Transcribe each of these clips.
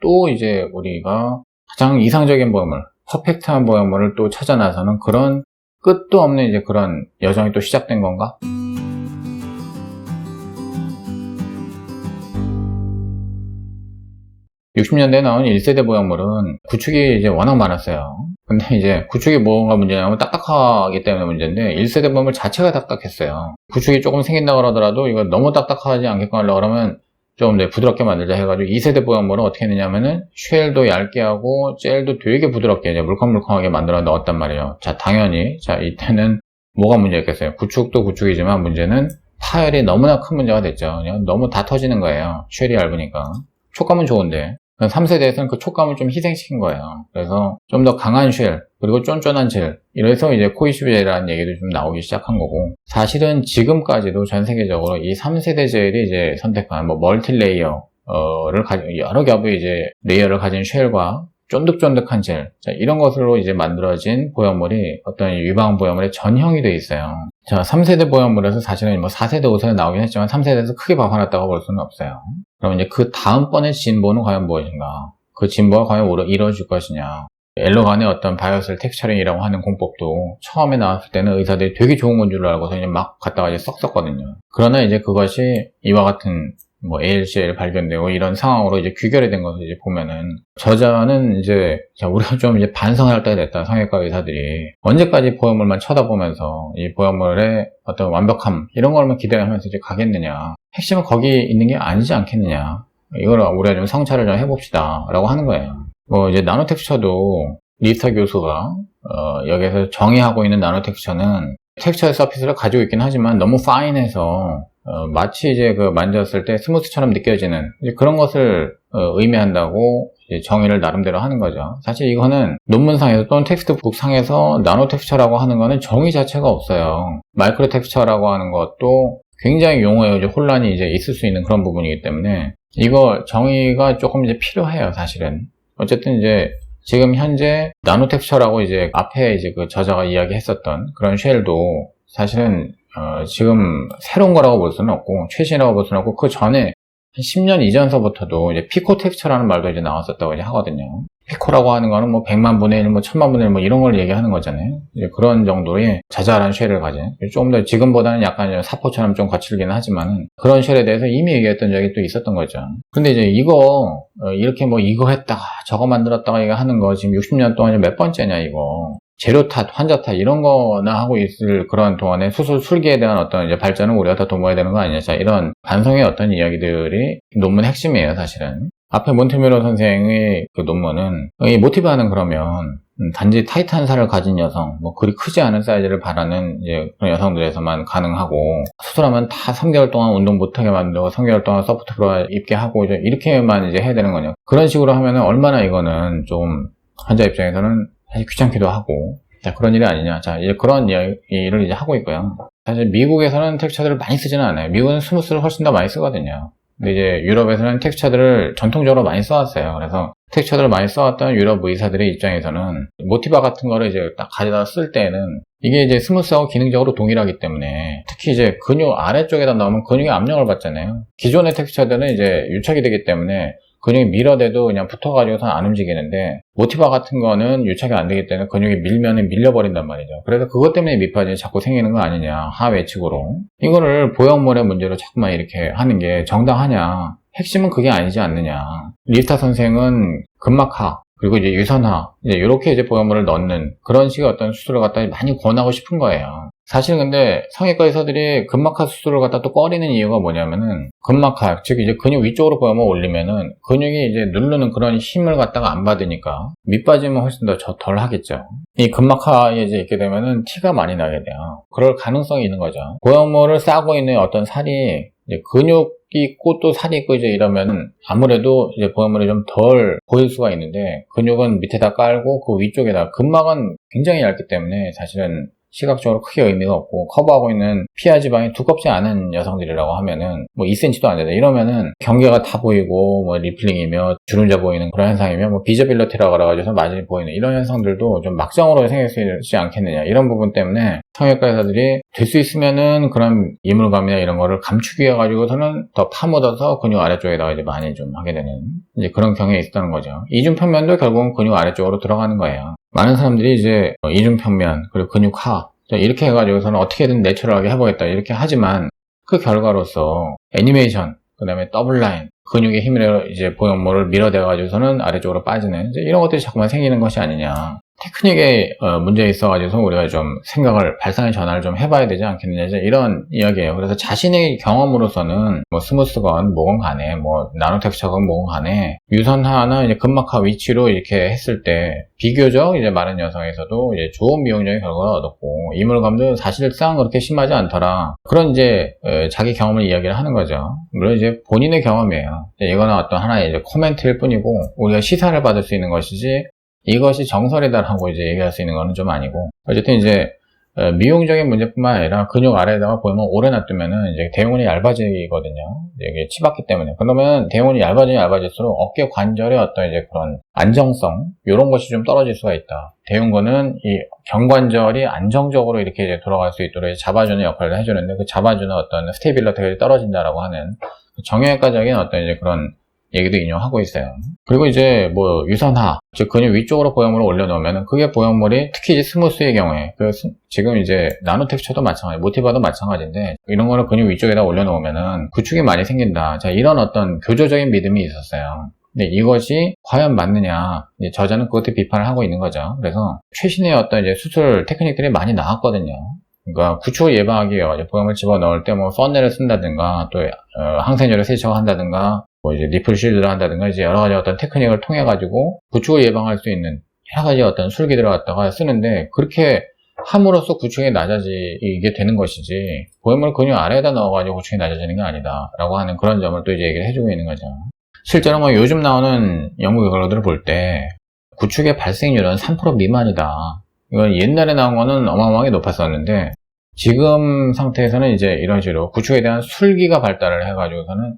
또 이제 우리가 가장 이상적인 보형물, 퍼펙트한 보형물을 또 찾아 나서는 그런 끝도 없는 이제 그런 여정이 또 시작된 건가? (60년대에) 나온 1세대 보형물은 구축이 이제 워낙 많았어요. 근데 이제 구축이 뭐가 문제냐면 딱딱하기 때문에 문제인데 1세대 보형물 자체가 딱딱했어요. 구축이 조금 생긴다 그러더라도 이거 너무 딱딱하지 않게끔 하려고 그러면 좀 네, 부드럽게 만들자 해가지고 2세대 보형물은 어떻게 했느냐면은 쉘도 얇게 하고 젤도 되게 부드럽게 이제 물컹물컹하게 만들어 넣었단 말이에요. 자 당연히 자 이때는 뭐가 문제였겠어요. 구축도 구축이지만 문제는 파열이 너무나 큰 문제가 됐죠. 너무 다 터지는 거예요. 쉘이 얇으니까. 촉감은 좋은데 3세대에서는 그 촉감을 좀 희생시킨 거예요. 그래서 좀 더 강한 쉘, 그리고 쫀쫀한 젤. 이래서 이제 코이슈젤이라는 얘기도 좀 나오기 시작한 거고. 사실은 지금까지도 전 세계적으로 이 3세대 젤이 이제 선택한 뭐 멀티레이어 를 가진 여러 겹의 이제 레이어를 가진 쉘과 쫀득쫀득한 젤. 자, 이런 것으로 이제 만들어진 보형물이 어떤 유방 보형물의 전형이 되어 있어요. 자, 3세대 보형물에서 사실은 뭐 4세대, 5세대 나오긴 했지만 3세대에서 크게 바꿔놨다고 볼 수는 없어요. 그럼 이제 그 다음번의 진보는 과연 무엇인가? 그 진보가 과연 이루어질 것이냐? 엘로간의 어떤 바이오셀 텍스처링이라고 하는 공법도 처음에 나왔을 때는 의사들이 되게 좋은 건 줄 알고서 그냥 막 갖다가 이제 썩었거든요. 그러나 이제 그것이 이와 같은 뭐 ALCL 발견되고 이런 상황으로 이제 귀결이 된 것을 이제 보면은 저자는 이제 우리가 좀 이제 반성할 때가 됐다 성형외과 의사들이. 언제까지 보형물만 쳐다보면서 이 보형물의 어떤 완벽함 이런 걸만 기대하면서 이제 가겠느냐. 핵심은 거기 있는 게 아니지 않겠느냐. 이걸 우리가 좀 성찰을 좀 해봅시다 라고 하는 거예요 뭐 이제 나노 텍스처도 리스타 교수가 어 여기서 정의하고 있는 나노 텍스처는 텍스처 서피스를 가지고 있긴 하지만 너무 파인해서 어, 마치 이제 그 만졌을 때 스무스처럼 느껴지는 그런 것을 어, 의미한다고 정의를 나름대로 하는 거죠. 사실 이거는 논문상에서 또는 텍스트북 상에서 나노 텍스처라고 하는 거는 정의 자체가 없어요. 마이크로 텍스처라고 하는 것도 굉장히 용어에 혼란이 이제 있을 수 있는 그런 부분이기 때문에 이거 정의가 조금 이제 필요해요, 사실은. 어쨌든 이제 지금 현재 나노 텍스처라고 이제 앞에 이제 그 저자가 이야기했었던 그런 쉘도 사실은 어, 지금 새로운 거라고 볼 수는 없고 최신이라고 볼 수는 없고 그 전에 한 10년 이전서부터도 이제 피코 텍스처라는 말도 이제 나왔었다고 이제 하거든요. 피코라고 하는 거는 뭐 100만 분의 1, 뭐 1000만 분의 1, 뭐 이런 걸 얘기하는 거잖아요. 그런 정도의 자잘한 쉘을 가진, 좀더 지금보다는 약간 사포처럼 좀 거칠기는 하지만은 그런 쉘에 대해서 이미 얘기했던 적이 또 있었던 거죠. 근데 이제 이거, 어, 이렇게 뭐 이거 했다가 저거 만들었다가 이거 하는 거 지금 60년 동안 몇 번째냐 이거. 재료 탓, 환자 탓 이런 거나 하고 있을 그런 동안에 수술 술기에 대한 어떤 발전을 우리가 다 도모해야 되는 거 아니냐. 자, 이런 반성의 어떤 이야기들이 논문 핵심이에요, 사실은. 앞에 몬테미로 선생의 그 논문은 이 모티브하는 그러면 음, 단지 타이트한 살을 가진 여성, 뭐 그리 크지 않은 사이즈를 바라는 그런 여성들에서만 가능하고 수술하면 다 3개월 동안 운동 못하게 만들고 3개월 동안 소프트 브라 입게 하고 이제 이렇게만 이제 해야 되는 거냐. 그런 식으로 하면은 얼마나 이거는 좀 환자 입장에서는 사실 귀찮기도 하고 자, 그런 일이 아니냐. 자, 이제 그런 이야기를 이제 하고 있고요. 사실 미국에서는 텍스처들을 많이 쓰지는 않아요. 미국은 스무스를 훨씬 더 많이 쓰거든요. 근데 이제 유럽에서는 텍스처들을 전통적으로 많이 써왔어요. 그래서 텍스처들을 많이 써왔던 유럽 의사들의 입장에서는 모티바 같은 거를 이제 딱 가져다 쓸 때는 이게 이제 스무스하고 기능적으로 동일하기 때문에 특히 이제 근육 아래쪽에다 넣으면 근육의 압력을 받잖아요. 기존의 텍스처들은 이제 유착이 되기 때문에 근육이 밀어대도 그냥 붙어가지고선 안 움직이는데 모티바 같은 거는 유착이 안 되기 때문에 근육이 밀면은 밀려버린단 말이죠. 그래서 그것 때문에 밑바지 자꾸 생기는 거 아니냐 하외 측으로 이거를 보형물의 문제로 자꾸만 이렇게 하는 게 정당하냐 핵심은 그게 아니지 않느냐 리스타 선생은 근막하 그리고 이제 유선화 이제 이렇게 이제 보형물을 넣는 그런 식의 어떤 수술을 갖다 많이 권하고 싶은 거예요. 사실 근데 성형외과 의사들이 근막하 수술을 갖다 또 꺼리는 이유가 뭐냐면은 근막하 즉 이제 근육 위쪽으로 보형물 올리면은 근육이 이제 누르는 그런 힘을 갖다가 안 받으니까 밑빠짐은 훨씬 더 덜 하겠죠. 이 근막하에 이제 있게 되면은 티가 많이 나게 돼요. 그럴 가능성이 있는 거죠. 보형물을 싸고 있는 어떤 살이 근육 있고 또 살이 있고 이제 이러면 아무래도 이제 보형물이 좀 덜 보일 수가 있는데 근육은 밑에다 깔고 그 위쪽에다 근막은 굉장히 얇기 때문에 사실은 시각적으로 크게 의미가 없고 커버하고 있는 피하 지방이 두껍지 않은 여성들이라고 하면은 뭐 2cm도 안 되다 이러면은 경계가 다 보이고 뭐 리플링이며 주름자 보이는 그런 현상이며 뭐 비저빌러티라고 그래가지고 맞이 보이는 이런 현상들도 좀 막장으로 생길 수 있지 않겠느냐 이런 부분 때문에 성형외과 의사들이 될 수 있으면은 그런 이물감이나 이런 거를 감추기 위해 가지고서는 더 파묻어서 근육 아래쪽에다가 이제 많이 좀 하게 되는 이제 그런 경향이 있었다는 거죠. 이중 편면도 결국은 근육 아래쪽으로 들어가는 거예요. 많은 사람들이 이제 이중 편면 그리고 근육하 이렇게 해가지고서는 어떻게든 내추럴하게 해보겠다 이렇게 하지만 그 결과로서 애니메이션 그 다음에 더블라인 근육의 힘으로 이제 보형물을 밀어대가지고서는 아래쪽으로 빠지는 이런 것들이 자꾸만 생기는 것이 아니냐 테크닉에 어, 문제 있어가지고 우리가 좀 생각을 발상의 전환을 좀 해봐야 되지 않겠느냐 이런 이야기예요. 그래서 자신의 경험으로서는 뭐 스무스건 뭐건 간에 뭐 나노텍스처건 뭐건 간에 유선하나 이제 근막하 위치로 이렇게 했을 때 비교적 이제 많은 여성에서도 이제 좋은 미용적인 결과를 얻었고 이물감도 사실상 그렇게 심하지 않더라. 그런 이제 어, 자기 경험을 이야기를 하는 거죠. 물론 이제 본인의 경험이에요. 이거는 어떤 하나의 이제 코멘트일 뿐이고 우리가 시사를 받을 수 있는 것이지 이것이 정설이다라고 이제 얘기할 수 있는 거는 좀 아니고 어쨌든 이제 어, 미용적인 문제뿐만 아니라 근육 아래에다가 보면 오래 놔두면은 이제 대흉근이 얇아지거든요. 이게 치받기 때문에. 그러면 대흉근이 얇아지면 얇아질수록 어깨 관절의 어떤 이제 그런 안정성 이런 것이 좀 떨어질 수가 있다. 대흉근은 이 경관절이 안정적으로 이렇게 이제 돌아갈 수 있도록 잡아주는 역할을 해주는데 그 잡아주는 어떤 스테이빌러티가 떨어진다라고 하는 그 정형외과적인 어떤 이제 그런 얘기도 인용하고 있어요. 그리고 이제 뭐 유선하, 즉 근육 위쪽으로 보형물을 올려놓으면 그게 보형물이 특히 스무스의 경우에 그 지금 이제 나노 텍스처도 마찬가지, 모티바도 마찬가지인데 이런 거를 근육 위쪽에다 올려놓으면은 구축이 많이 생긴다. 자 이런 어떤 교조적인 믿음이 있었어요. 근데 이것이 과연 맞느냐 저자는 그것에 비판을 하고 있는 거죠. 그래서 최신의 어떤 이제 수술 테크닉들이 많이 나왔거든요. 그러니까 구축을 예방하기 위해 보형물 집어넣을 때 뭐 썬넬을 쓴다든가 또 어, 항생제를 세척한다든가 뭐 이제 니플 쉴드를 한다든가 이제 여러 가지 어떤 테크닉을 통해 가지고 구축을 예방할 수 있는 여러 가지 어떤 술기들을 갖다가 쓰는데 그렇게 함으로써 구축이 낮아지게 되는 것이지 보형물 근육 아래에다 넣어가지고 구축이 낮아지는 게 아니다라고 하는 그런 점을 또 이제 얘기를 해주고 있는 거죠. 실제로 뭐 요즘 나오는 연구 결과들을 볼 때 구축의 발생률은 3% 미만이다. 이건 옛날에 나온 거는 어마어마하게 높았었는데 지금 상태에서는 이제 이런 식으로 구축에 대한 술기가 발달을 해가지고서는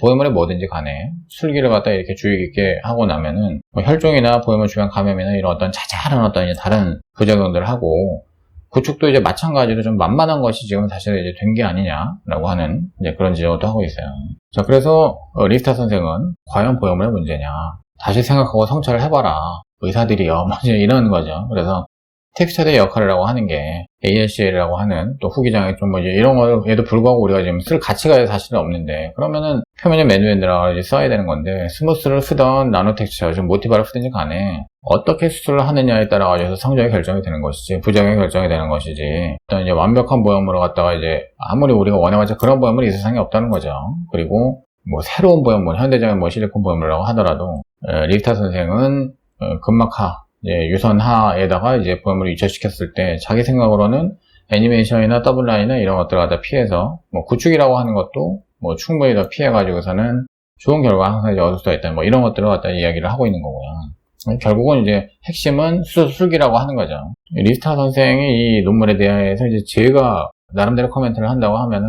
보형물이 뭐든지 간에 술기를 갖다 이렇게 주의 깊게 하고 나면은 뭐 혈종이나 보형물 주변 감염이나 이런 어떤 자잘한 어떤 이제 다른 부작용들을 하고 구축도 이제 마찬가지로 좀 만만한 것이 지금 사실 이제 된 게 아니냐라고 하는 이제 그런 지적도 하고 있어요. 자, 그래서 어, 리스타 선생은 과연 보형물의 문제냐? 다시 생각하고 성찰을 해봐라. 의사들이요. 뭐 이런 거죠. 그래서 텍스처의 역할이라고 하는 게 ALCL이라고 하는 또 후기장애 좀뭐 이런 거에도 불구하고 우리가 지금 쓸 가치가 사실은 없는데 그러면은 표면에 매뉴엔드라고 써야 되는 건데 스무스를 쓰던 나노 텍스처 지금 모티바를 쓰든지 간에 어떻게 수술을 하느냐에 따라 가지고 성적이 결정이 되는 것이지 부작용이 결정이 되는 것이지 일단 이제 완벽한 보형물을 갖다가 이제 아무리 우리가 원해봤자 그런 보형물이 있을 상이 없다는 거죠. 그리고 뭐 새로운 보형물 현대적인 뭐 실리콘 보형물이라고 하더라도 리스타 선생은 어, 근막하 유선하에다가 이제 보험을 위치시켰을 때 자기 생각으로는 애니메이션이나 더블라인이나 이런 것들을 갖다 피해서 뭐 구축이라고 하는 것도 뭐 충분히 더 피해가지고서는 좋은 결과 항상 얻을 수가 있다 뭐 이런 것들을 갖다 이야기를 하고 있는 거고요. 결국은 이제 핵심은 수술기라고 하는 거죠. 리스타 선생이 이 논문에 대해서 이제 제가 나름대로 코멘트를 한다고 하면은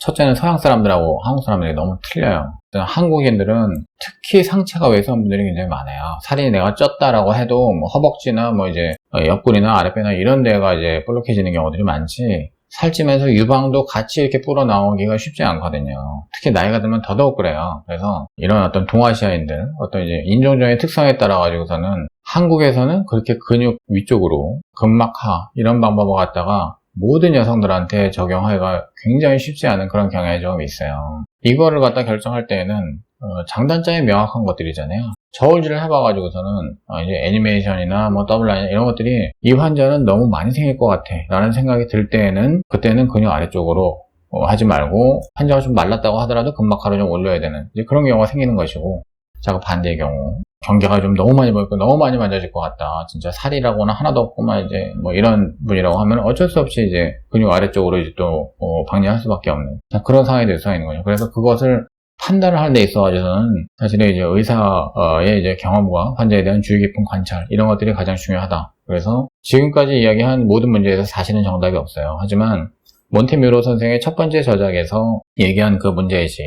첫째는 서양 사람들하고 한국 사람들이 너무 틀려요. 한국인들은 특히 상체가 왜소한 분들이 굉장히 많아요. 살이 내가 쪘다라고 해도 뭐 허벅지나 뭐 이제 옆구리나 아랫배나 이런 데가 이제 볼록해지는 경우들이 많지. 살찌면서 유방도 같이 이렇게 불어 나오기가 쉽지 않거든요. 특히 나이가 들면 더더욱 그래요. 그래서 이런 어떤 동아시아인들, 어떤 이제 인종적인 특성에 따라 가지고서는 한국에서는 그렇게 근육 위쪽으로 근막하 이런 방법을 갖다가 모든 여성들한테 적용하기가 굉장히 쉽지 않은 그런 경향이 좀 있어요. 이거를 갖다 결정할 때에는 어, 장단점이 명확한 것들이잖아요. 저울질을 해봐가지고서는 어, 이제 애니메이션이나 뭐 더블라인 이런 것들이 이 환자는 너무 많이 생길 것 같아 라는 생각이 들 때에는 그때는 근육 아래쪽으로 어, 하지 말고 환자가 좀 말랐다고 하더라도 근막하로 좀 올려야 되는 그런 경우가 생기는 것이고 자, 그 반대의 경우 경계가 좀 너무 많이 보이고 너무 많이 만져질 것 같다. 진짜 살이라고는 하나도 없고만 이제 뭐 이런 분이라고 하면 어쩔 수 없이 이제 근육 아래쪽으로 이제 또 어, 방지할 수밖에 없는 그런 상황이 될 수가 있는 거죠. 그래서 그것을 판단을 하는 데 있어가지고는 사실은 이제 의사의 이제 경험과 환자에 대한 주의 깊은 관찰 이런 것들이 가장 중요하다. 그래서 지금까지 이야기한 모든 문제에서 사실은 정답이 없어요. 하지만 몬테뮤로 선생의 첫 번째 저작에서 얘기한 그 문제의식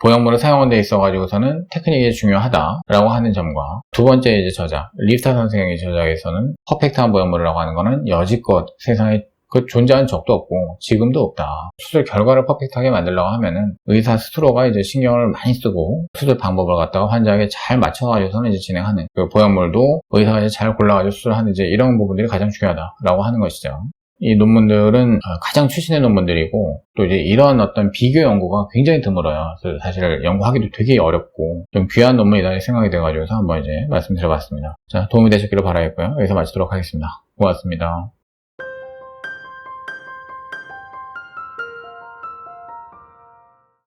보형물을 사용한 데 있어가지고서는 테크닉이 중요하다라고 하는 점과 두 번째 이제 저작 리스타 선생의 저작에서는 퍼펙트한 보형물이라고 하는 거는 여지껏 세상에 그 존재한 적도 없고 지금도 없다. 수술 결과를 퍼펙트하게 만들려고 하면은 의사 스스로가 이제 신경을 많이 쓰고 수술 방법을 갖다가 환자에게 잘 맞춰가지고서는 이제 진행하는 그 보형물도 의사가 이제 잘 골라가지고 수술하는 이제 이런 부분들이 가장 중요하다라고 하는 것이죠. 이 논문들은 어, 가장 최신의 논문들이고 또 이제 이런 어떤 비교 연구가 굉장히 드물어요. 그래서 사실 연구하기도 되게 어렵고 좀 귀한 논문이다 생각이 돼가지고 한번 이제 말씀드려봤습니다. 자 도움이 되셨기를 바라겠고요. 여기서 마치도록 하겠습니다. 고맙습니다.